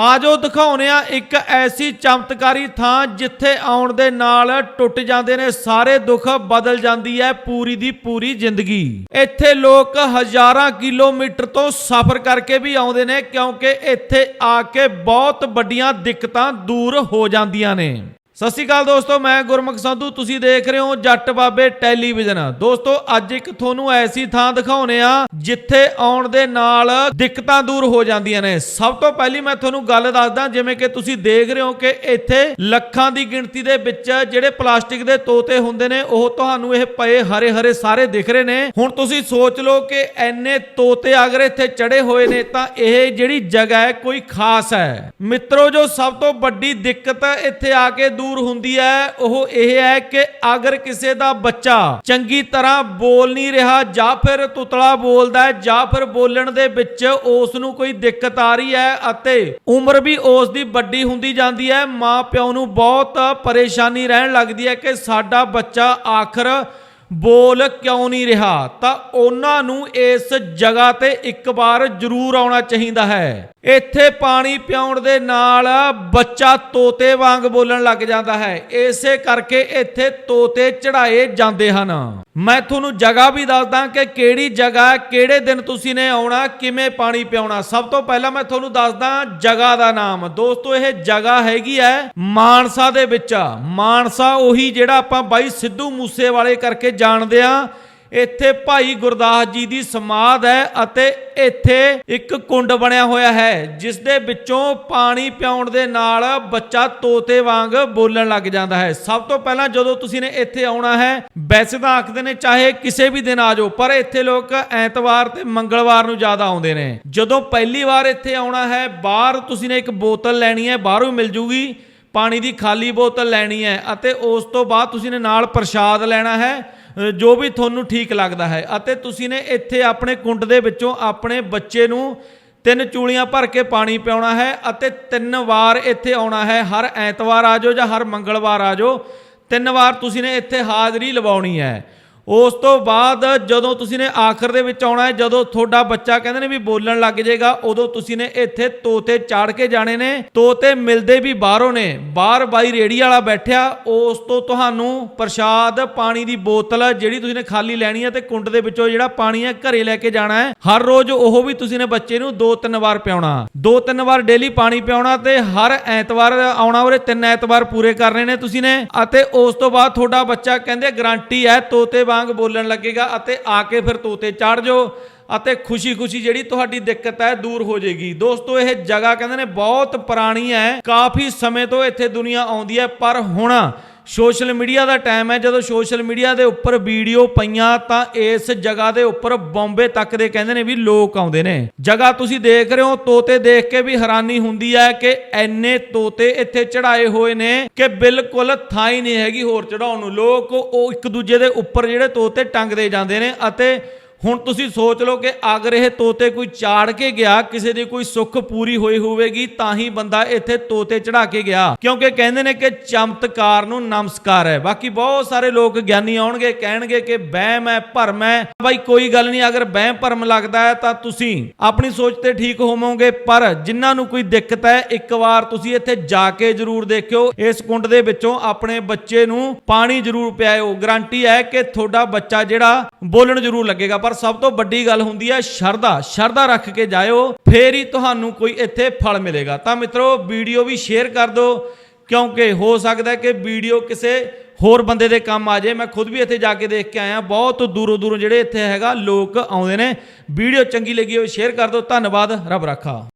ਆਜੋ ਦਿਖਾਉਨੇ ਆ ਇੱਕ ਐਸੀ ਚਮਤਕਾਰੀ ਥਾਂ ਜਿੱਥੇ ਆਉਣ ਦੇ ਨਾਲ ਟੁੱਟ ਜਾਂਦੇ ਨੇ, ਸਾਰੇ ਦੁੱਖ ਬਦਲ ਜਾਂਦੀ ਹੈ ਪੂਰੀ ਦੀ ਪੂਰੀ ਜ਼ਿੰਦਗੀ। ਇੱਥੇ ਲੋਕ ਹਜ਼ਾਰਾਂ ਕਿਲੋਮੀਟਰ ਤੋਂ ਸਫ਼ਰ ਕਰਕੇ ਵੀ ਆਉਂਦੇ ਨੇ, ਕਿਉਂਕਿ ਇੱਥੇ ਆ ਕੇ ਬਹੁਤ ਵੱਡੀਆਂ ਦਿੱਕਤਾਂ ਦੂਰ ਹੋ ਜਾਂਦੀਆਂ ਨੇ। ਸਤਿ ਸ਼੍ਰੀ ਅਕਾਲ ਦੋਸਤੋ, ਮੈਂ ਗੁਰਮੁਖ ਸੰਧੂ, ਤੁਸੀਂ ਦੇਖ ਰਹੇ ਹੋ ਜੱਟ ਬਾਬੇ ਟੈਲੀਵਿਜ਼ਨ। ਦੋਸਤੋ, ਅੱਜ ਇੱਕ ਤੁਹਾਨੂੰ ਐਸੀ ਥਾਂ ਦਿਖਾਉਨੇ ਆ, ਜਿੱਥੇ ਆਉਣ ਦੇ ਨਾਲ ਦਿੱਕਤਾਂ ਦੂਰ ਹੋ ਜਾਂਦੀਆਂ ਨੇ। ਸਭ ਤੋਂ ਪਹਿਲੀ ਮੈਂ ਤੁਹਾਨੂੰ ਗੱਲ ਦੱਸਦਾ, ਜਿਵੇਂ ਕਿ ਤੁਸੀਂ ਦੇਖ ਰਹੇ ਹੋ ਕਿ ਇੱਥੇ ਲੱਖਾਂ ਦੀ ਗਿਣਤੀ ਦੇ ਵਿੱਚ ਜਿਹੜੇ ਪਲਾਸਟਿਕ ਦੇ ਤੋਤੇ ਹੁੰਦੇ ਨੇ, ਉਹ ਤੁਹਾਨੂੰ ਇਹ ਪਏ ਹਰੇ ਹਰੇ ਸਾਰੇ ਦਿਖ ਰਹੇ ਨੇ। ਹੁਣ ਤੁਸੀਂ ਸੋਚ ਲਓ ਕਿ ਐਨੇ ਤੋਤੇ ਅਗਰ ਇੱਥੇ ਚੜੇ ਹੋਏ ਨੇ, ਤਾਂ ਇਹ ਜਿਹੜੀ ਜਗ੍ਹਾ ਹੈ ਕੋਈ ਖਾਸ ਹੈ। ਮਿੱਤਰੋ, ਜੋ ਸਭ ਤੋਂ ਵੱਡੀ ਦਿੱਕਤ ਇੱਥੇ ਆ ਕੇ ਦੂਰ ਹੁੰਦੀ ਹੈ, ਉਹ ਇਹ ਹੈ ਕਿ ਅਗਰ ਕਿਸੇ ਦਾ ਬੱਚਾ ਚੰਗੀ ਤਰ੍ਹਾਂ ਬੋਲ ਨਹੀਂ ਰਿਹਾ ਜਾਂ ਫਿਰ ਤੁਤਲਾ ਬੋਲਦਾ ਹੈ ਜਾਂ ਫਿਰ ਬੋਲਣ ਦੇ ਵਿੱਚ ਉਸ ਨੂੰ ਕੋਈ ਦਿੱਕਤ ਆ ਰਹੀ ਹੈ ਅਤੇ ਉਮਰ ਵੀ ਉਸ ਦੀ ਵੱਡੀ ਹੁੰਦੀ ਜਾਂਦੀ ਹੈ ਮਾਂ ਪਿਓ ਨੂੰ ਬਹੁਤ ਪਰੇਸ਼ਾਨੀ ਰਹਿਣ ਲੱਗਦੀ ਹੈ ਕਿ ਸਾਡਾ ਬੱਚਾ ਆਖਰ ਬੋਲ ਕਿਉਂ ਨਹੀਂ ਰਿਹਾ। ਤਾਂ ਉਹਨਾਂ ਨੂੰ ਇਸ ਜਗ੍ਹਾ ਤੇ ਇੱਕ ਵਾਰ ਜ਼ਰੂਰ ਆਉਣਾ ਚਾਹੀਦਾ ਹੈ। ਇੱਥੇ ਪਾਣੀ ਪਿਆਉਣ ਦੇ ਨਾਲ ਬੱਚਾ ਤੋਤੇ ਵਾਂਗ ਬੋਲਣ ਲੱਗ ਜਾਂਦਾ ਹੈ। ਇਸੇ ਕਰਕੇ ਇੱਥੇ ਤੋਤੇ ਚੜਾਏ ਜਾਂਦੇ ਹਨ। ਮੈਂ ਤੁਹਾਨੂੰ ਜਗ੍ਹਾ ਵੀ ਦੱਸਦਾ ਕਿ ਕਿਹੜੀ ਜਗ੍ਹਾ, ਕਿਹੜੇ ਦਿਨ ਤੁਸੀਂ ਨੇ ਆਉਣਾ, ਕਿਵੇਂ ਪਾਣੀ ਪਿਆਉਣਾ। ਸਭ ਤੋਂ ਪਹਿਲਾਂ ਮੈਂ ਤੁਹਾਨੂੰ ਦੱਸਦਾ ਜਗ੍ਹਾ ਦਾ ਨਾਮ। ਦੋਸਤੋ, ਇਹ ਜਗ੍ਹਾ ਹੈਗੀ ਹੈ ਮਾਨਸਾ ਦੇ ਵਿੱਚ। ਮਾਨਸਾ ਉਹੀ ਜਿਹੜਾ ਆਪਾਂ ਬਾਈ ਸਿੱਧੂ ਮੂਸੇ ਵਾਲੇ ਕਰਕੇ ਜਾਣਦੇ ਆ ਇੱਥੇ ਭਾਈ ਗੁਰਦਾਸ ਜੀ ਦੀ ਸਮਾਧ ਹੈ ਅਤੇ ਇੱਥੇ ਇੱਕ ਕੁੰਡ ਬਣਿਆ ਹੋਇਆ ਹੈ ਜਿਸ ਦੇ ਵਿੱਚੋਂ ਪਾਣੀ ਪਿਆਉਣ ਦੇ ਨਾਲ ਬੱਚਾ ਤੋਤੇ ਵਾਂਗ ਬੋਲਣ ਲੱਗ ਜਾਂਦਾ ਹੈ। ਸਭ ਤੋਂ ਪਹਿਲਾਂ ਜਦੋਂ ਤੁਸੀਂ ਨੇ ਇੱਥੇ ਆਉਣਾ ਹੈ, ਵੈਸੇ ਤਾਂ ਆਖਦੇ ਨੇ ਚਾਹੇ ਕਿਸੇ ਵੀ ਦਿਨ ਆ ਜਾਓ, ਪਰ ਇੱਥੇ ਲੋਕ ਐਤਵਾਰ ਤੇ ਮੰਗਲਵਾਰ ਨੂੰ ਜ਼ਿਆਦਾ ਆਉਂਦੇ ਨੇ। ਜਦੋਂ ਪਹਿਲੀ ਵਾਰ ਇੱਥੇ ਆਉਣਾ ਹੈ, ਬਾਹਰ ਤੁਸੀਂ ਨੇ ਇੱਕ ਬੋਤਲ ਲੈਣੀ ਹੈ, ਬਾਹਰੋਂ ਮਿਲ ਜੂਗੀ। ਪਾਣੀ ਦੀ ਖਾਲੀ ਬੋਤਲ ਲੈਣੀ ਹੈ ਅਤੇ ਉਸ ਤੋਂ ਬਾਅਦ ਤੁਸੀਂ ਨੇ ਨਾਲ ਪ੍ਰਸ਼ਾਦ ਲੈਣਾ ਹੈ। ਜੋ ਵੀ ਤੁਹਾਨੂੰ ਠੀਕ ਲੱਗਦਾ ਹੈ। ਅਤੇ ਤੁਸੀਂ ਨੇ ਇੱਥੇ ਆਪਣੇ ਕੁੰਡ ਦੇ ਵਿੱਚੋਂ ਆਪਣੇ ਬੱਚੇ ਨੂੰ ਤਿੰਨ ਚੂਲੀਆਂ ਭਰ ਕੇ ਪਾਣੀ ਪਿਆਉਣਾ ਹੈ ਅਤੇ ਤਿੰਨ ਵਾਰ ਇੱਥੇ ਆਉਣਾ ਹੈ। ਹਰ ਐਤਵਾਰ ਆ ਜਾਓ ਜਾਂ ਹਰ ਮੰਗਲਵਾਰ ਆ ਜਾਓ। ਤਿੰਨ ਵਾਰ ਤੁਸੀਂ ਨੇ ਇੱਥੇ ਹਾਜ਼ਰੀ ਲਵਾਉਣੀ ਹੈ। ਉਸ ਤੋਂ ਬਾਅਦ ਜਦੋਂ ਤੁਸੀਂ ਨੇ ਆਖਰ ਦੇ ਵਿੱਚ ਆਉਣਾ ਹੈ, ਜਦੋਂ ਤੁਹਾਡਾ ਬੱਚਾ ਕਹਿੰਦੇ ਨੇ ਵੀ ਬੋਲਣ ਲੱਗ ਜਾਏਗਾ, ਉਦੋਂ ਤੁਸੀਂ ਨੇ ਇੱਥੇ ਤੋਤੇ ਚਾੜ ਕੇ ਜਾਣੇ ਨੇ, ਤੋਤੇ ਮਿਲਦੇ ਵੀ ਬਾਹਰੋਂ ਨੇ, ਬਾਹਰ ਬਾਈ ਰੇੜੀ ਵਾਲਾ ਬੈਠਿਆ, ਉਸ ਤੋਂ ਤੁਹਾਨੂੰ ਪ੍ਰਸ਼ਾਦ ਪਾਣੀ ਦੀ ਬੋਤਲ ਜਿਹੜੀ ਤੁਸੀਂ ਨੇ ਖਾਲੀ ਲੈਣੀ ਹੈ ਤੇ ਕੁੰਡ ਦੇ ਵਿੱਚੋਂ ਜਿਹੜਾ ਪਾਣੀ ਹੈ ਘਰੇ ਲੈ ਕੇ ਜਾਣਾ ਹੈ। ਹਰ ਰੋਜ਼ ਉਹ ਵੀ ਤੁਸੀਂ ਨੇ ਬੱਚੇ ਨੂੰ ਦੋ ਤਿੰਨ ਵਾਰ ਪਿਆਉਣਾ, ਦੋ ਤਿੰਨ ਵਾਰ ਡੇਲੀ ਪਾਣੀ ਪਿਆਉਣਾ ਤੇ ਹਰ ਐਤਵਾਰ ਆਉਣਾ ਉਹਦੇ ਤਿੰਨ ਐਤਵਾਰ ਪੂਰੇ ਕਰਨੇ ਨੇ ਤੁਸੀਂ ਨੇ, ਅਤੇ ਉਸ ਤੋਂ ਬਾਅਦ ਤੁਹਾਡਾ ਬੱਚਾ ਕਹਿੰਦੇ ਗਾਰੰਟੀ ਹੈ ਤੋਤੇ ਵਾਂਗ ਬੋਲਣ ਲੱਗੇਗਾ ਅਤੇ ਆ ਕੇ ਫਿਰ ਤੋਤੇ ਚੜ ਜਾਓ ਅਤੇ ਖੁਸ਼ੀ-ਖੁਸ਼ੀ ਜਿਹੜੀ ਤੁਹਾਡੀ ਦਿੱਕਤ ਹੈ ਦੂਰ ਹੋ ਜਾਏਗੀ। ਦੋਸਤੋ, ਇਹ ਜਗ੍ਹਾ ਕਹਿੰਦੇ ਨੇ ਬਹੁਤ ਪੁਰਾਣੀ ਹੈ, ਕਾਫੀ ਸਮੇਂ ਤੋਂ ਇੱਥੇ ਦੁਨੀਆ ਆਉਂਦੀ ਹੈ, ਪਰ ਹੁਣ ਸੋਸ਼ਲ ਮੀਡੀਆ ਦਾ ਟਾਈਮ ਹੈ, ਜਦੋਂ ਸੋਸ਼ਲ ਮੀਡੀਆ ਦੇ ਉੱਪਰ ਵੀਡੀਓ ਪਈਆਂ ਤਾਂ ਇਸ ਜਗ੍ਹਾ ਦੇ ਉੱਪਰ ਬੰਬੇ ਤੱਕ ਦੇ ਕਹਿੰਦੇ ਨੇ ਵੀ ਲੋਕ ਆਉਂਦੇ ਨੇ। ਜਗ੍ਹਾ ਤੁਸੀਂ ਦੇਖ ਰਹੇ ਹੋ, ਤੋਤੇ ਦੇਖ ਕੇ ਵੀ ਹੈਰਾਨੀ ਹੁੰਦੀ ਹੈ ਕਿ ਐਨੇ ਤੋਤੇ ਇੱਥੇ ਚੜਾਏ ਹੋਏ ਨੇ ਕਿ ਬਿਲਕੁਲ ਥਾਂ ਹੀ ਨਹੀਂ ਹੈਗੀ ਹੋਰ ਚੜਾਉਣ ਨੂੰ। ਲੋਕ ਉਹ ਇੱਕ ਦੂਜੇ ਦੇ ਉੱਪਰ ਜਿਹੜੇ ਤੋਤੇ ਟੰਗਦੇ ਜਾਂਦੇ ਨੇ ਅਤੇ ਹੁਣ ਤੁਸੀਂ ਸੋਚ ਲਓ ਕਿ ਅਗਰ ਇਹ ਤੋਤੇ ਕੋਈ ਚਾੜ ਕੇ ਗਿਆ, ਕਿਸੇ ਦੀ ਕੋਈ ਸੁੱਖ ਪੂਰੀ ਹੋਈ ਹੋਵੇਗੀ, ਤਾਂ ਹੀ ਬੰਦਾ ਇੱਥੇ ਤੋਤੇ ਚੜਾ ਕੇ ਗਿਆ। ਕਿਉਂਕਿ ਕਹਿੰਦੇ ਨੇ ਕਿ ਚਮਤਕਾਰ ਨੂੰ ਨਮਸਕਾਰ ਹੈ। ਬਾਕੀ ਬਹੁਤ ਸਾਰੇ ਲੋਕ ਗਿਆਨੀ ਆਉਣਗੇ, ਕਹਿਣਗੇ ਕਿ ਵਹਿਮ ਹੈ, ਭਰਮ ਹੈ। ਬਾਈ, ਕੋਈ ਗੱਲ ਨਹੀਂ, ਅਗਰ ਵਹਿਮ, ਭਰਮ ਲੱਗਦਾ ਹੈ, ਤਾਂ ਤੁਸੀਂ ਆਪਣੀ ਸੋਚ ਤੇ ਠੀਕ ਹੋਵੋਗੇ। ਪਰ ਜਿਨ੍ਹਾਂ ਨੂੰ ਕੋਈ ਦਿੱਕਤ ਹੈ, ਇੱਕ ਵਾਰ ਤੁਸੀਂ ਇੱਥੇ ਜਾ ਕੇ ਜ਼ਰੂਰ ਦੇਖਿਓ। ਇਸ ਕੁੰਡ ਦੇ ਵਿੱਚੋਂ ਆਪਣੇ ਬੱਚੇ ਨੂੰ ਪਾਣੀ ਜ਼ਰੂਰ ਪਿਆਇਓ। ਗਰੰਟੀ ਹੈ ਕਿ ਤੁਹਾਡਾ ਬੱਚਾ ਜਿਹੜਾ ਬੋਲਣ ਜ਼ਰੂਰ ਲੱਗੇਗਾ। ਪਰ ਸਭ ਤੋਂ ਵੱਡੀ ਗੱਲ ਹੁੰਦੀ ਹੈ ਸ਼ਰਧਾ। ਸ਼ਰਧਾ ਰੱਖ ਕੇ ਜਾਇਓ, ਫੇਰ ਹੀ ਤੁਹਾਨੂੰ ਕੋਈ ਇੱਥੇ ਫਲ ਮਿਲੇਗਾ। ਤਾਂ ਮਿੱਤਰੋ, ਵੀਡੀਓ ਵੀ ਸ਼ੇਅਰ ਕਰ ਦਿਓ, ਕਿਉਂਕਿ ਹੋ ਸਕਦਾ ਕਿ ਵੀਡੀਓ ਕਿਸੇ ਹੋਰ ਬੰਦੇ ਦੇ ਕੰਮ ਆ ਜਾਏ। ਮੈਂ ਖੁਦ ਵੀ ਇੱਥੇ ਜਾ ਕੇ ਦੇਖ ਕੇ ਆਇਆ, ਬਹੁਤ ਦੂਰੋਂ ਦੂਰੋਂ ਜਿਹੜੇ ਇੱਥੇ ਹੈਗਾ, ਲੋਕ ਆਉਂਦੇ ਨੇ। ਵੀਡੀਓ ਚੰਗੀ ਲੱਗੀ ਹੋਵੇ, ਸ਼ੇਅਰ ਕਰ ਦਿਓ। ਧੰਨਵਾਦ, ਰੱਬ ਰਾਖਾ।